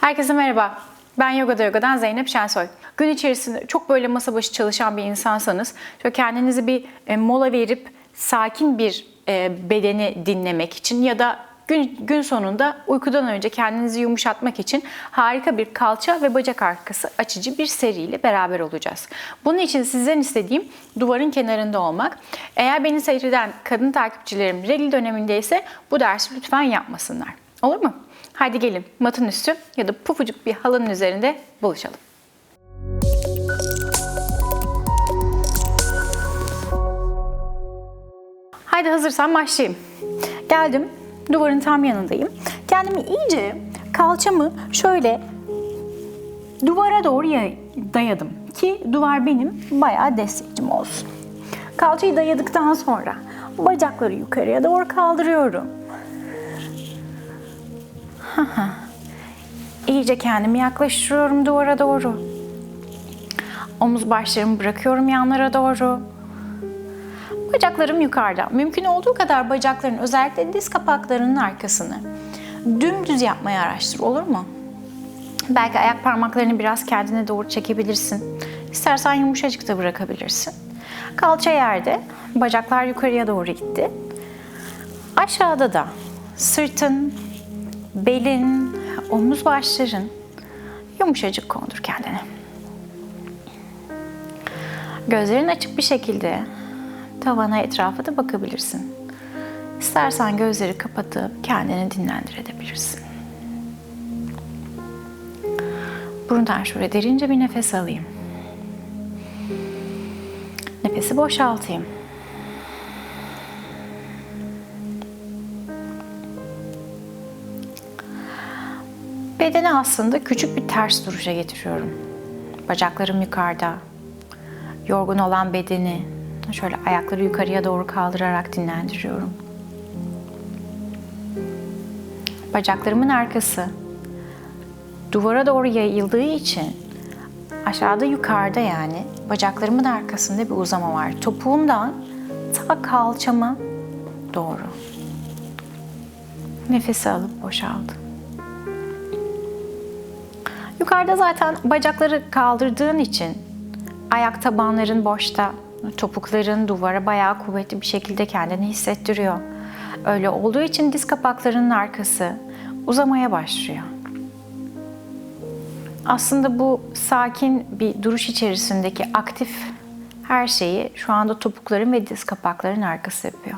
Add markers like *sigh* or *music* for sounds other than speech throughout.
Herkese merhaba. Ben Yoga'da Yoga'dan Zeynep Şensoy. Gün içerisinde çok böyle masa başı çalışan bir insansanız, şöyle kendinizi bir e, mola verip sakin bir e, bedeni dinlemek için ya da gün, gün sonunda uykudan önce kendinizi yumuşatmak için harika bir kalça ve bacak arkası açıcı bir seriyle beraber olacağız. Bunun için sizden istediğim duvarın kenarında olmak. Eğer beni seyreden kadın takipçilerim regl dönemindeyse bu dersi lütfen yapmasınlar. Olur mu? Hadi gelin matın üstü ya da pufucuk bir halının üzerinde buluşalım. Haydi hazırsan başlayayım. Geldim, duvarın tam yanındayım. Kendimi iyice kalçamı şöyle duvara doğru ya- dayadım ki duvar benim bayağı destekçim olsun. Kalçayı dayadıktan sonra bacakları yukarıya doğru kaldırıyorum. İyice kendimi yaklaştırıyorum duvara doğru. Omuz başlarımı bırakıyorum yanlara doğru. Bacaklarım yukarıda. Mümkün olduğu kadar bacakların özellikle diz kapaklarının arkasını dümdüz yapmayı araştır olur mu? Belki ayak parmaklarını biraz kendine doğru çekebilirsin. İstersen yumuşacık da bırakabilirsin. Kalça yerde, bacaklar yukarıya doğru gitti. Aşağıda da sırtın, belin, omuz başların yumuşacık kondur kendine. Gözlerin açık bir şekilde tavana etrafa da bakabilirsin. İstersen gözleri kapatıp kendini dinlendirebilirsin. Burundan şöyle derince bir nefes alayım. Nefesi boşaltayım. Bedeni aslında küçük bir ters duruşa getiriyorum. Bacaklarım yukarıda. Yorgun olan bedeni şöyle ayakları yukarıya doğru kaldırarak dinlendiriyorum. Bacaklarımın arkası duvara doğru yayıldığı için aşağıda yukarıda yani bacaklarımın arkasında bir uzama var. Topuğumdan ta kalçama doğru. Nefesi alıp boşaldım. Yukarıda zaten bacakları kaldırdığın için ayak tabanların boşta, topukların duvara bayağı kuvvetli bir şekilde kendini hissettiriyor. Öyle olduğu için diz kapaklarının arkası uzamaya başlıyor. Aslında bu sakin bir duruş içerisindeki aktif her şeyi şu anda topukların ve diz kapakların arkası yapıyor.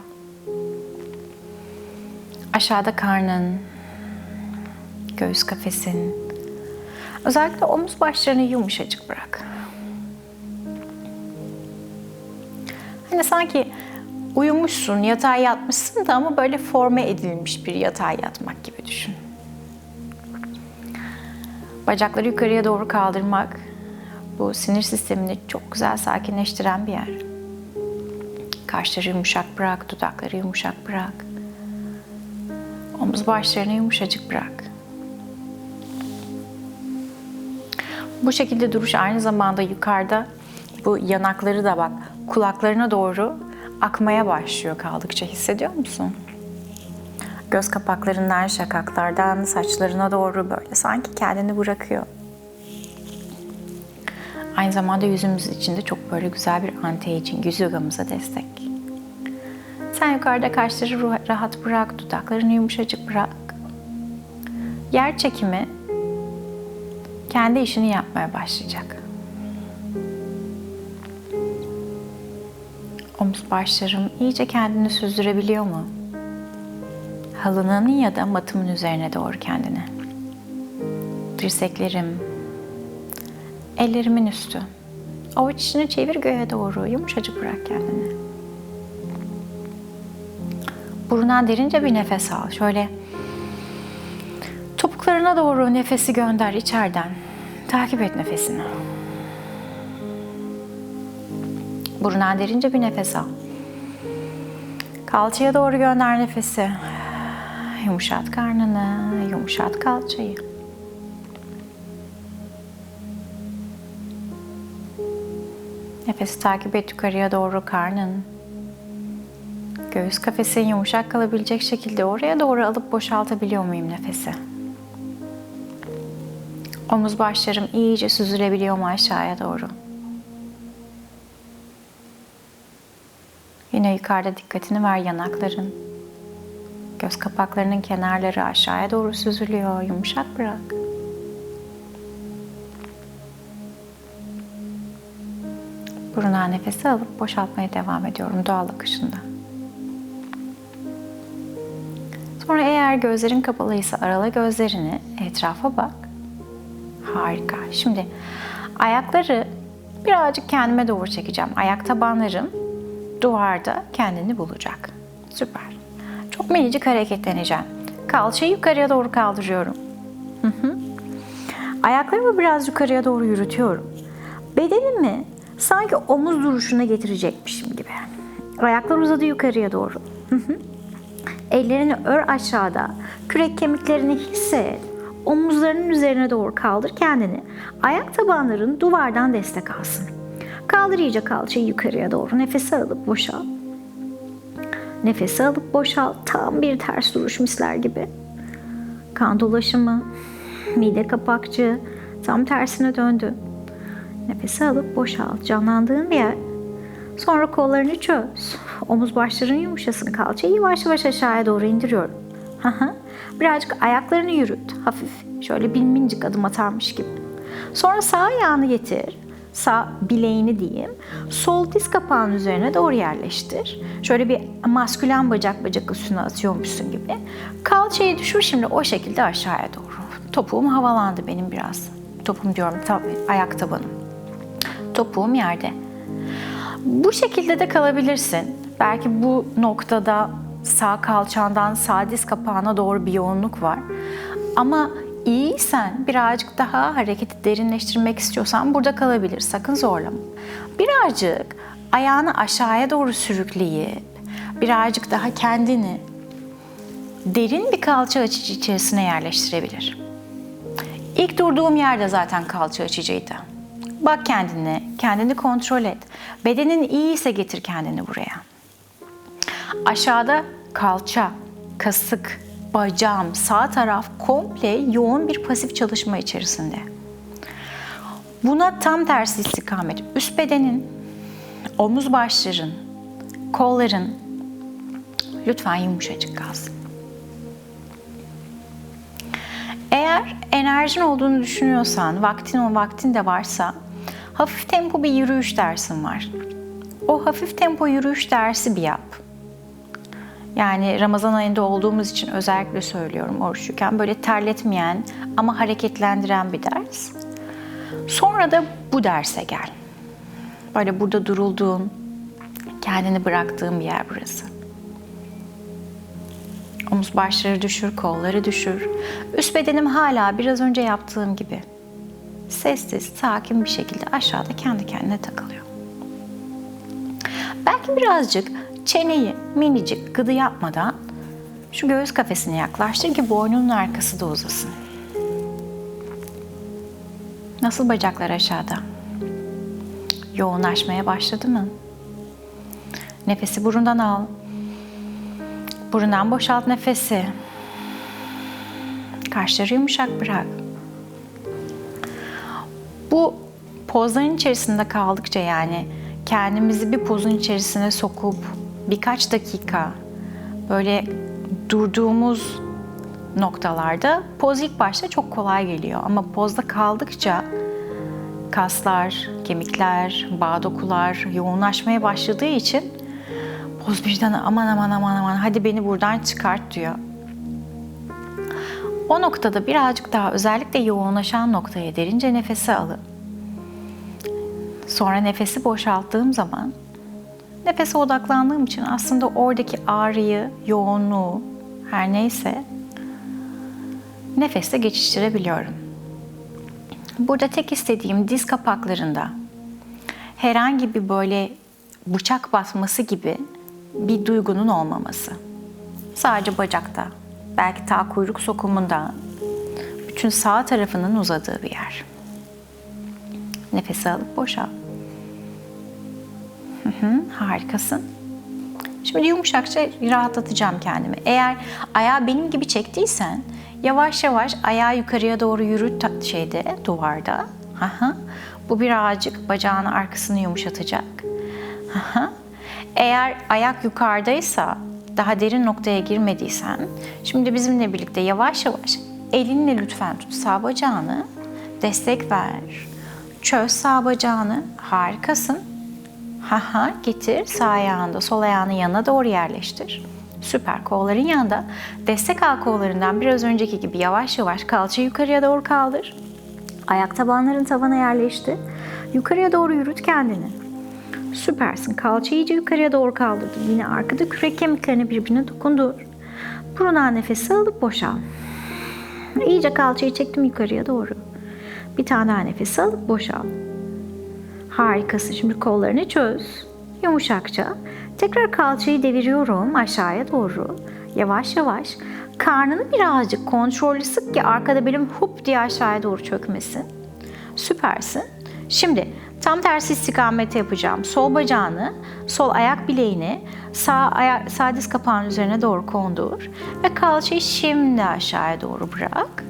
Aşağıda karnın, göğüs kafesin, özellikle omuz başlarını yumuşacık bırak. Hani sanki uyumuşsun, yatağa yatmışsın da ama böyle forme edilmiş bir yatağa yatmak gibi düşün. Bacakları yukarıya doğru kaldırmak bu sinir sistemini çok güzel sakinleştiren bir yer. Kaşları yumuşak bırak, dudakları yumuşak bırak. Omuz başlarını yumuşacık bırak. Bu şekilde duruş aynı zamanda yukarıda bu yanakları da bak kulaklarına doğru akmaya başlıyor kaldıkça hissediyor musun? Göz kapaklarından, şakaklardan, saçlarına doğru böyle sanki kendini bırakıyor. Aynı zamanda yüzümüz için de çok böyle güzel bir anti-aging, yüz yogamıza destek. Sen yukarıda kaşları rahat bırak, dudaklarını yumuşacık bırak. Yer çekimi kendi işini yapmaya başlayacak. Omuz başlarım iyice kendini süzdürebiliyor mu? Halının ya da matımın üzerine doğru kendini. Dirseklerim, ellerimin üstü. Avuç içini çevir göğe doğru, yumuşacık bırak kendini. Burundan derince bir nefes al. Şöyle topuklarına doğru nefesi gönder içeriden. Takip et nefesini. Burundan derince bir nefes al. Kalçaya doğru gönder nefesi. Yumuşat karnını, yumuşat kalçayı. Nefesi takip et yukarıya doğru karnın. Göğüs kafesin yumuşak kalabilecek şekilde oraya doğru alıp boşaltabiliyor muyum nefesi? Omuz başlarım iyice süzülebiliyor mu aşağıya doğru? Yine yukarıda dikkatini ver yanakların. Göz kapaklarının kenarları aşağıya doğru süzülüyor. Yumuşak bırak. Burundan nefesi alıp boşaltmaya devam ediyorum doğal akışında. Sonra eğer gözlerin kapalıysa arala gözlerini, etrafa bak. Harika. Şimdi ayakları birazcık kendime doğru çekeceğim. Ayak tabanlarım duvarda kendini bulacak. Süper. Çok minicik hareketleneceğim. Kalçayı yukarıya doğru kaldırıyorum. Hı hı. Ayaklarımı biraz yukarıya doğru yürütüyorum. Bedenimi sanki omuz duruşuna getirecekmişim gibi. Ayaklar uzadı yukarıya doğru. Hı hı. Ellerini ör aşağıda. Kürek kemiklerini hisset. Omuzlarının üzerine doğru kaldır kendini. Ayak tabanların duvardan destek alsın. Kaldır iyice kalçayı yukarıya doğru. Nefesi alıp boşal. Nefesi alıp boşal. Tam bir ters duruş misler gibi. Kan dolaşımı, mide kapakçı tam tersine döndü. Nefesi alıp boşal. Canlandığın bir yer. Sonra kollarını çöz. Omuz başların yumuşasın. Kalçayı yavaş yavaş aşağıya doğru indiriyorum. Birazcık ayaklarını yürüt. Hafif. Şöyle bir minicik adım atarmış gibi. Sonra sağ ayağını getir. Sağ bileğini diyeyim. Sol diz kapağının üzerine doğru yerleştir. Şöyle bir maskülen bacak bacak üstüne atıyormuşsun gibi. Kalçayı düşür şimdi o şekilde aşağıya doğru. Topuğum havalandı benim biraz. Topum diyorum tabii ayak tabanım. Topuğum yerde. Bu şekilde de kalabilirsin. Belki bu noktada sağ kalçandan sağ diz kapağına doğru bir yoğunluk var. Ama iyiysen birazcık daha hareketi derinleştirmek istiyorsan burada kalabilir. Sakın zorlama. Birazcık ayağını aşağıya doğru sürükleyip birazcık daha kendini derin bir kalça açıcı içerisine yerleştirebilir. İlk durduğum yerde zaten kalça açıcıydı. Bak kendine, kendini kontrol et. Bedenin iyiyse getir kendini buraya. Aşağıda kalça, kasık, bacağım, sağ taraf komple yoğun bir pasif çalışma içerisinde. Buna tam tersi istikamet. Üst bedenin, omuz başların, kolların lütfen yumuşacık kalsın. Eğer enerjin olduğunu düşünüyorsan, vaktin o vaktin de varsa hafif tempo bir yürüyüş dersin var. O hafif tempo yürüyüş dersi bir yap. Yani Ramazan ayında olduğumuz için özellikle söylüyorum oruçluyken böyle terletmeyen ama hareketlendiren bir ders. Sonra da bu derse gel. Böyle burada durulduğun, kendini bıraktığın bir yer burası. Omuz başları düşür, kolları düşür. Üst bedenim hala biraz önce yaptığım gibi. Sessiz, sakin bir şekilde aşağıda kendi kendine takılıyor. Belki birazcık çeneyi minicik gıdı yapmadan şu göğüs kafesine yaklaştır ki boynunun arkası da uzasın. Nasıl bacaklar aşağıda? Yoğunlaşmaya başladı mı? Nefesi burundan al. Burundan boşalt nefesi. Kaşları yumuşak bırak. Bu pozların içerisinde kaldıkça yani kendimizi bir pozun içerisine sokup birkaç dakika böyle durduğumuz noktalarda poz ilk başta çok kolay geliyor ama pozda kaldıkça kaslar, kemikler, bağ dokular yoğunlaşmaya başladığı için poz birden aman aman aman aman hadi beni buradan çıkart diyor. O noktada birazcık daha özellikle yoğunlaşan noktaya derince nefesi alın. Sonra nefesi boşalttığım zaman nefese odaklandığım için aslında oradaki ağrıyı, yoğunluğu her neyse nefeste geçiştirebiliyorum. Burada tek istediğim diz kapaklarında herhangi bir böyle bıçak batması gibi bir duygunun olmaması. Sadece bacakta, belki ta kuyruk sokumunda, bütün sağ tarafının uzadığı bir yer. Nefesi alıp boşalt. Hı hı, harikasın. Şimdi yumuşakça rahatlatacağım kendimi. Eğer ayağı benim gibi çektiysen Yavaş yavaş ayağı yukarıya doğru yürüt şeyde duvarda. Aha. Bu birazcık bacağın arkasını yumuşatacak. Aha. Eğer ayak yukarıdaysa daha derin noktaya girmediysen şimdi bizimle birlikte yavaş yavaş elinle lütfen tut sağ bacağını destek ver. Çöz sağ bacağını harikasın. Haha getir sağ ayağını da sol ayağını yanına doğru yerleştir. Süper kolların yanında. Destek al kollarından biraz önceki gibi yavaş yavaş kalça yukarıya doğru kaldır. Ayak tabanların tavana yerleşti. Yukarıya doğru yürüt kendini. Süpersin. Kalça iyice yukarıya doğru kaldırdın. Yine arkada kürek kemiklerini birbirine dokundur. Burundan nefesi alıp boşal. İyice kalçayı çektim yukarıya doğru. Bir tane daha nefes alıp boşal. Harikasın. Şimdi kollarını çöz. Yumuşakça. Tekrar kalçayı deviriyorum aşağıya doğru. Yavaş yavaş. Karnını birazcık kontrollü sık ki arkada benim hup diye aşağıya doğru çökmesin. Süpersin. Şimdi tam tersi istikamete yapacağım. Sol bacağını, sol ayak bileğini sağ, aya- sağ diz kapağının üzerine doğru kondur. Ve kalçayı şimdi aşağıya doğru bırak.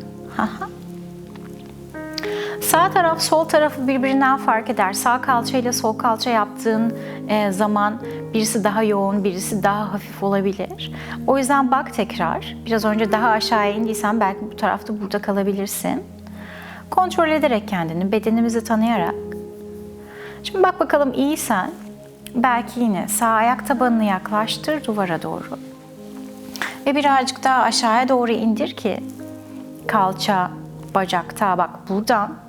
Sağ taraf sol tarafı birbirinden fark eder. Sağ kalça ile sol kalça yaptığın e, zaman birisi daha yoğun, birisi daha hafif olabilir. O yüzden bak tekrar. Biraz önce daha aşağıya indiysen belki bu tarafta burada kalabilirsin. Kontrol ederek kendini, bedenimizi tanıyarak. Şimdi bak bakalım iyisen belki yine sağ ayak tabanını yaklaştır duvara doğru. Ve birazcık daha aşağıya doğru indir ki kalça, bacakta bak buradan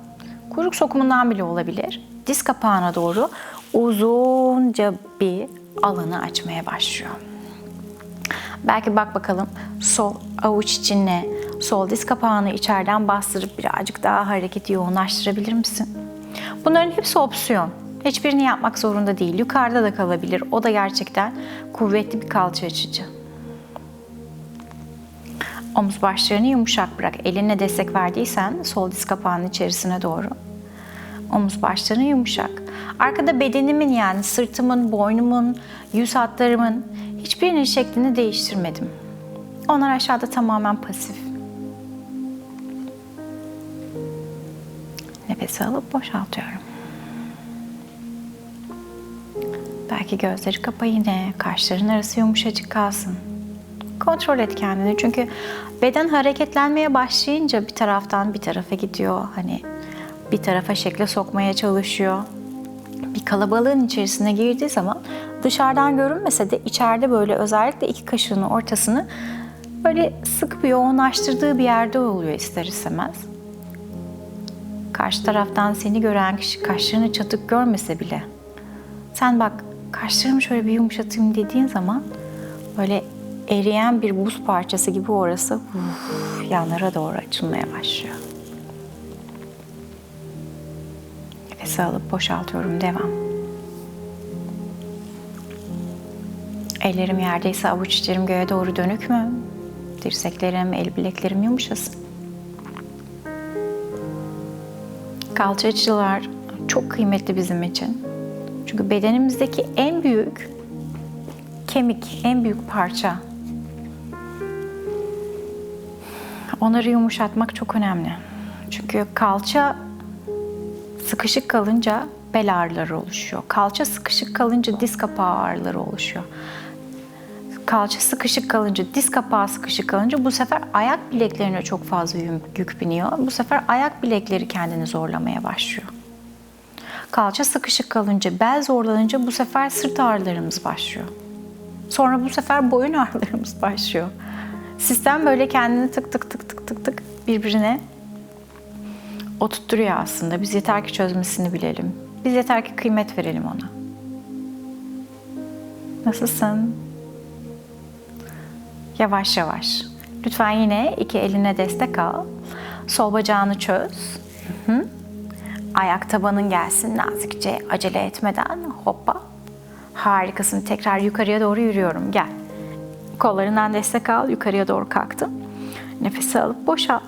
kuyruk sokumundan bile olabilir. Diz kapağına doğru uzunca bir alanı açmaya başlıyor. Belki bak bakalım sol avuç içinle sol diz kapağını içeriden bastırıp birazcık daha hareketi yoğunlaştırabilir misin? Bunların hepsi opsiyon. Hiçbirini yapmak zorunda değil. Yukarıda da kalabilir. O da gerçekten kuvvetli bir kalça açıcı. Omuz başlarını yumuşak bırak. Elinle destek verdiysen sol diz kapağının içerisine doğru. Omuz başlarını yumuşak. Arkada bedenimin yani sırtımın, boynumun, yüz hatlarımın hiçbirinin şeklini değiştirmedim. Onlar aşağıda tamamen pasif. Nefes alıp boşaltıyorum. Belki gözleri kapa yine, kaşların arası yumuşacık kalsın. Kontrol et kendini çünkü beden hareketlenmeye başlayınca bir taraftan bir tarafa gidiyor. Hani bir tarafa şekle sokmaya çalışıyor. Bir kalabalığın içerisine girdiği zaman dışarıdan görünmese de içeride böyle özellikle iki kaşığının ortasını böyle sık bir yoğunlaştırdığı bir yerde oluyor ister istemez. Karşı taraftan seni gören kişi kaşlarını çatık görmese bile sen bak kaşlarımı şöyle bir yumuşatayım dediğin zaman böyle eriyen bir buz parçası gibi orası uf, yanlara doğru açılmaya başlıyor. Nefes alıp boşaltıyorum. Devam. Ellerim yerdeyse avuç içlerim göğe doğru dönük mü? Dirseklerim, el bileklerim yumuşasın. Kalça açılar çok kıymetli bizim için. Çünkü bedenimizdeki en büyük kemik, en büyük parça. Onları yumuşatmak çok önemli. Çünkü kalça sıkışık kalınca bel ağrıları oluşuyor. Kalça sıkışık kalınca diz kapağı ağrıları oluşuyor. Kalça sıkışık kalınca, diz kapağı sıkışık kalınca bu sefer ayak bileklerine çok fazla yük- biniyor. Bu sefer ayak bilekleri kendini zorlamaya başlıyor. Kalça sıkışık kalınca, bel zorlanınca bu sefer sırt ağrılarımız başlıyor. Sonra bu sefer boyun ağrılarımız başlıyor. Sistem böyle kendini tık tık tık tık tık tık birbirine oturtturuyor aslında. Biz yeter ki çözmesini bilelim. Biz yeter ki kıymet verelim ona. Nasılsın? Yavaş yavaş. Lütfen yine iki eline destek al. Sol bacağını çöz. Hı hı. Ayak tabanın gelsin nazikçe acele etmeden. Hoppa. Harikasın. Tekrar yukarıya doğru yürüyorum. Gel. Kollarından destek al. Yukarıya doğru kalktım. Nefesi alıp boşal.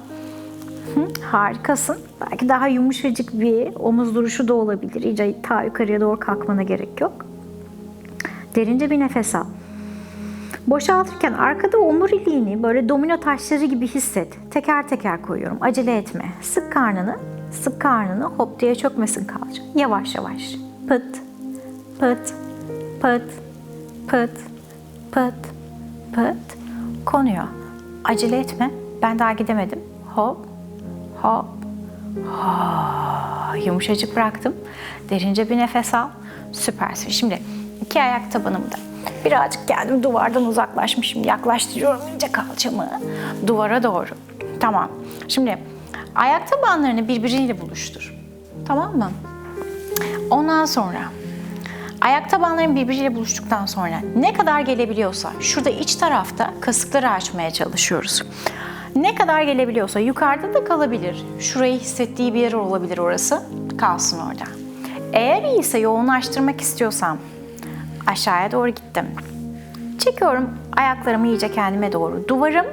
Hı, harikasın. Belki daha yumuşacık bir omuz duruşu da olabilir. İyice ta yukarıya doğru kalkmana gerek yok. Derince bir nefes al. Boşaltırken arkada omuriliğini böyle domino taşları gibi hisset. Teker teker koyuyorum. Acele etme. Sık karnını. Sık karnını. Hop diye çökmesin kalça. Yavaş yavaş. Pıt. Pıt. Pıt. Pıt. Pıt. Pıt. Konuyor. Acele etme. Ben daha gidemedim. Hop. Hop. Ha, yumuşacık bıraktım. Derince bir nefes al. Süpersin. Şimdi iki ayak tabanımda. Birazcık geldim duvardan uzaklaşmışım. Yaklaştırıyorum iyice kalçamı duvara doğru. Tamam. Şimdi ayak tabanlarını birbiriyle buluştur. Tamam mı? Ondan sonra ayak tabanların birbiriyle buluştuktan sonra ne kadar gelebiliyorsa şurada iç tarafta kasıkları açmaya çalışıyoruz. Ne kadar gelebiliyorsa yukarıda da kalabilir. Şurayı hissettiği bir yer olabilir orası. Kalsın orada. Eğer iyiyse yoğunlaştırmak istiyorsam aşağıya doğru gittim. Çekiyorum ayaklarımı iyice kendime doğru. Duvarım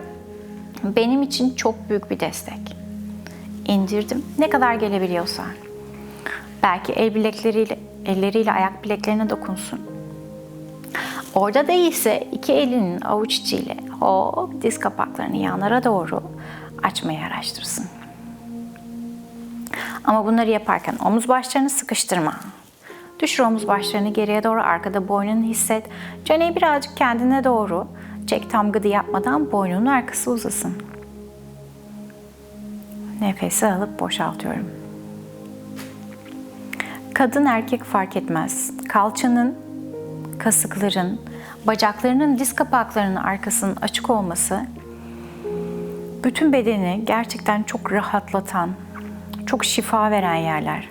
benim için çok büyük bir destek. İndirdim. Ne kadar gelebiliyorsa. Belki el bilekleriyle, elleriyle ayak bileklerine dokunsun. Orada değilse iki elinin avuç içiyle hop diz kapaklarını yanlara doğru açmayı araştırsın. Ama bunları yaparken omuz başlarını sıkıştırma. Düşür omuz başlarını geriye doğru arkada boynunu hisset. Çeneyi birazcık kendine doğru çek tam gıdı yapmadan boynunun arkası uzasın. Nefesi alıp boşaltıyorum. Kadın erkek fark etmez. Kalçanın, kasıkların, bacaklarının diz kapaklarının arkasının açık olması bütün bedeni gerçekten çok rahatlatan, çok şifa veren yerler.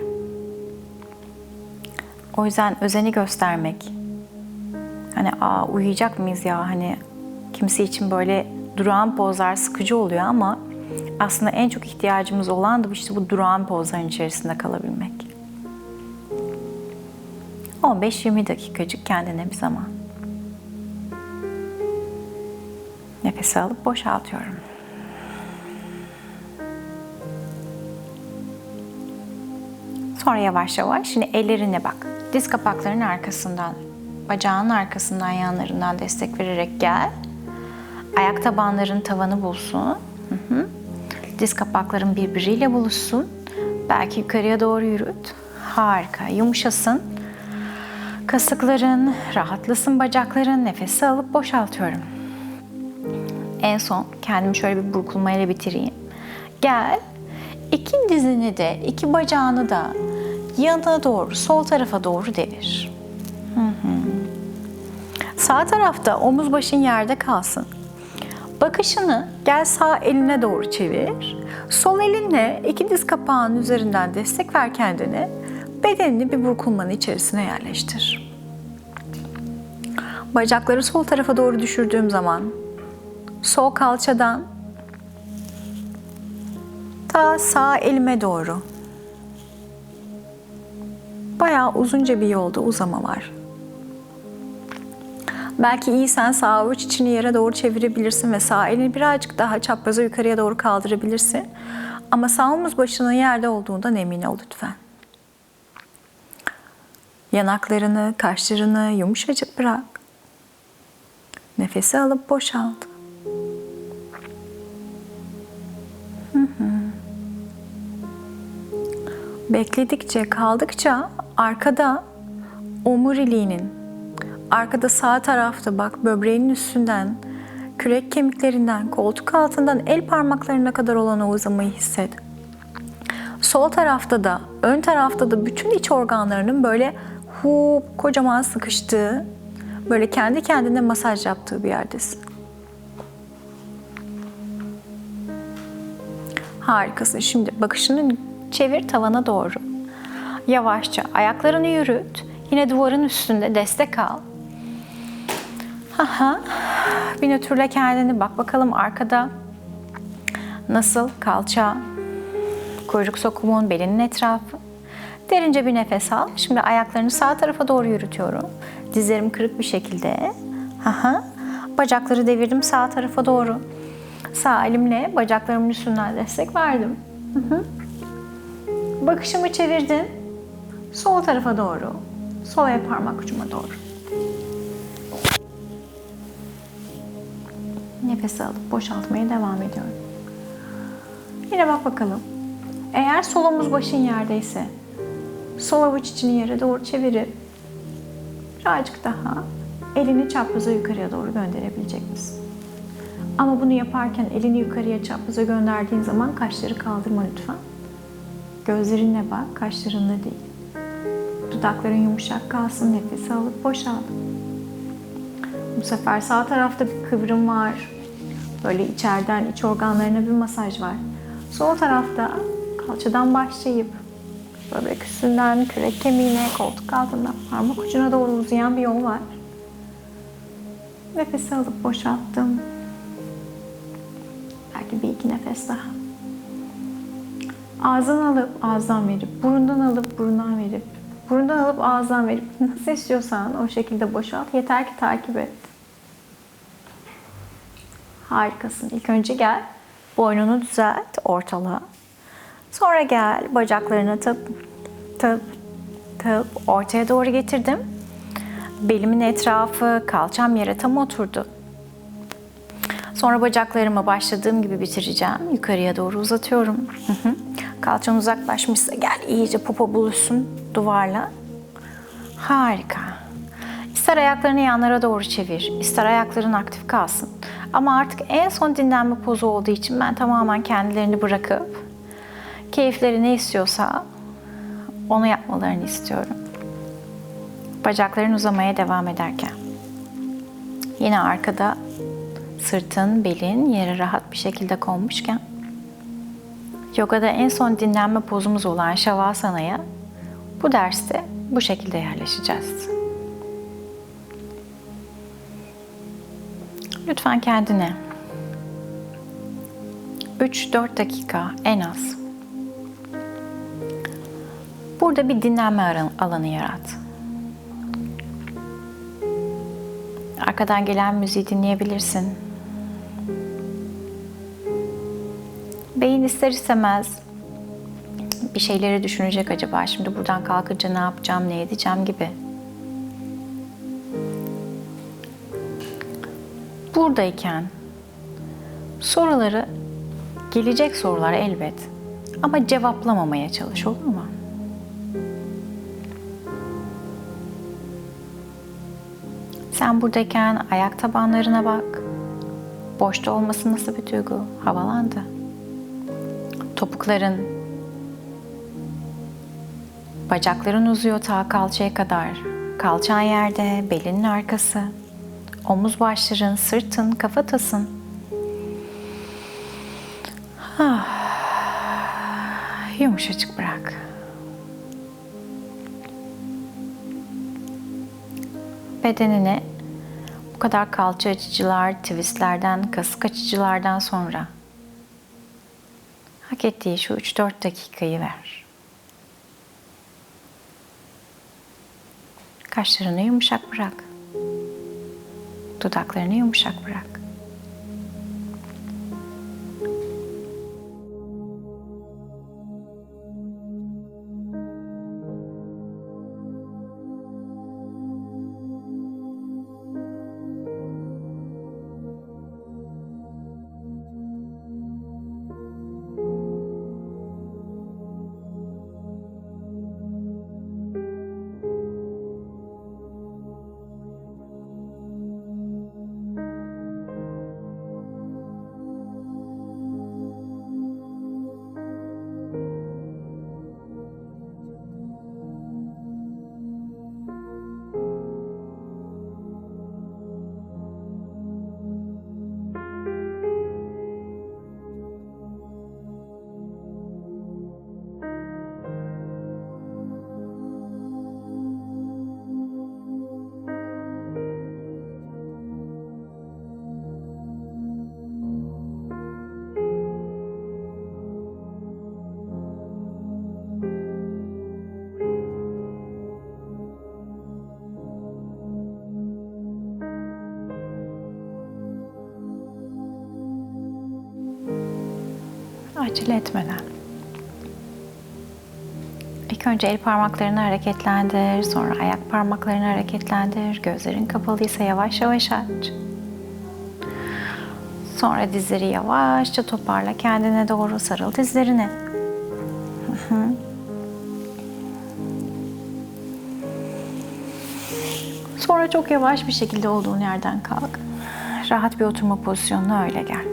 O yüzden özeni göstermek. Hani aa uyuyacak mıyız ya hani kimse için böyle durağan pozlar sıkıcı oluyor ama aslında en çok ihtiyacımız olan da işte bu durağan pozların içerisinde kalabilmek. 15-20 dakikacık kendine bir zaman. Nefes alıp boşaltıyorum. Sonra yavaş yavaş şimdi ellerine bak. Diz kapaklarının arkasından, bacağının arkasından, yanlarından destek vererek gel. Ayak tabanların tavanı bulsun. Hı hı. Diz kapakların birbiriyle buluşsun. Belki yukarıya doğru yürüt. Harika. Yumuşasın. Kasıkların, rahatlasın bacakların. Nefesi alıp boşaltıyorum. En son kendimi şöyle bir burkulmayla bitireyim. Gel. İki dizini de, iki bacağını da yana doğru, sol tarafa doğru devir. Hı hı. Sağ tarafta omuz başın yerde kalsın. Bakışını gel sağ eline doğru çevir. Sol elinle iki diz kapağının üzerinden destek ver kendine. Bedenini bir burkulmanın içerisine yerleştir. Bacakları sol tarafa doğru düşürdüğüm zaman sol kalçadan ta sağ elime doğru bayağı uzunca bir yolda uzama var. Belki iyi sen sağ avuç içini yere doğru çevirebilirsin ve sağ elini birazcık daha çapraza yukarıya doğru kaldırabilirsin. Ama sağ omuz başının yerde olduğundan emin ol lütfen. Yanaklarını, kaşlarını yumuşacık bırak. Nefesi alıp boşalt. Hı hı. Bekledikçe, kaldıkça arkada omuriliğinin, arkada sağ tarafta bak böbreğinin üstünden, kürek kemiklerinden, koltuk altından el parmaklarına kadar olan o uzamayı hisset. Sol tarafta da, ön tarafta da bütün iç organlarının böyle hu kocaman sıkıştığı, böyle kendi kendine masaj yaptığı bir yerdesin. Harikasın. Şimdi bakışını çevir tavana doğru. Yavaşça ayaklarını yürüt. Yine duvarın üstünde destek al. Aha. Bir nötrle kendini bak bakalım arkada nasıl kalça, kuyruk sokumun, belinin etrafı. Derince bir nefes al. Şimdi ayaklarını sağ tarafa doğru yürütüyorum. Dizlerim kırık bir şekilde. Aha. Bacakları devirdim sağ tarafa doğru. Sağ elimle bacaklarımın üstünden destek verdim. Hı hı. Bakışımı çevirdim. Sol tarafa doğru. Sol el parmak ucuma doğru. Nefes alıp boşaltmaya devam ediyorum. Yine bak bakalım. Eğer sol omuz başın yerdeyse sol avuç içini yere doğru çevirip birazcık daha elini çapraza yukarıya doğru gönderebilecek misin? Ama bunu yaparken elini yukarıya çapraza gönderdiğin zaman kaşları kaldırma lütfen. Gözlerinle bak, kaşlarınla değil. Dudakların yumuşak kalsın, nefes alıp boşalt. Bu sefer sağ tarafta bir kıvrım var. Böyle içeriden iç organlarına bir masaj var. Sol tarafta kalçadan başlayıp böbrek üstünden kürek kemiğine, koltuk altından parmak ucuna doğru uzayan bir yol var. Nefes alıp boşalttım. Belki bir iki nefes daha. Ağzından alıp ağızdan verip, burundan alıp burundan verip, burundan alıp ağızdan verip *laughs* nasıl istiyorsan o şekilde boşalt. Yeter ki takip et. Harikasın. İlk önce gel. Boynunu düzelt, ortala. Sonra gel, bacaklarını tıp, tıp, tıp ortaya doğru getirdim. Belimin etrafı, kalçam yere tam oturdu. Sonra bacaklarımı başladığım gibi bitireceğim. Yukarıya doğru uzatıyorum. Kalçam uzaklaşmışsa gel iyice popo buluşsun duvarla. Harika. İster ayaklarını yanlara doğru çevir, ister ayakların aktif kalsın. Ama artık en son dinlenme pozu olduğu için ben tamamen kendilerini bırakıp keyifleri ne istiyorsa onu yapmalarını istiyorum. Bacakların uzamaya devam ederken. Yine arkada sırtın, belin yere rahat bir şekilde konmuşken yogada en son dinlenme pozumuz olan Shavasana'ya bu derste bu şekilde yerleşeceğiz. Lütfen kendine 3-4 dakika en az burada bir dinlenme alanı yarat. Arkadan gelen müziği dinleyebilirsin. Beyin ister istemez bir şeyleri düşünecek acaba şimdi buradan kalkınca ne yapacağım, ne edeceğim gibi. Buradayken soruları gelecek sorular elbet ama cevaplamamaya çalış olur mu? Sen buradayken ayak tabanlarına bak. Boşta olması nasıl bir duygu? Havalandı. Topukların, bacakların uzuyor ta kalçaya kadar. Kalçan yerde, belinin arkası, omuz başların, sırtın, kafatasın. Ah, yumuşacık bırak. bedenine bu kadar kalça açıcılar, twistlerden, kasık açıcılardan sonra hak ettiği şu 3-4 dakikayı ver. Kaşlarını yumuşak bırak. Dudaklarını yumuşak bırak. Acele etmeden. İlk önce el parmaklarını hareketlendir, sonra ayak parmaklarını hareketlendir. Gözlerin kapalıysa yavaş yavaş aç. Sonra dizleri yavaşça toparla kendine doğru sarıl dizlerine. Hı hı. Sonra çok yavaş bir şekilde olduğun yerden kalk. Rahat bir oturma pozisyonuna öyle gel.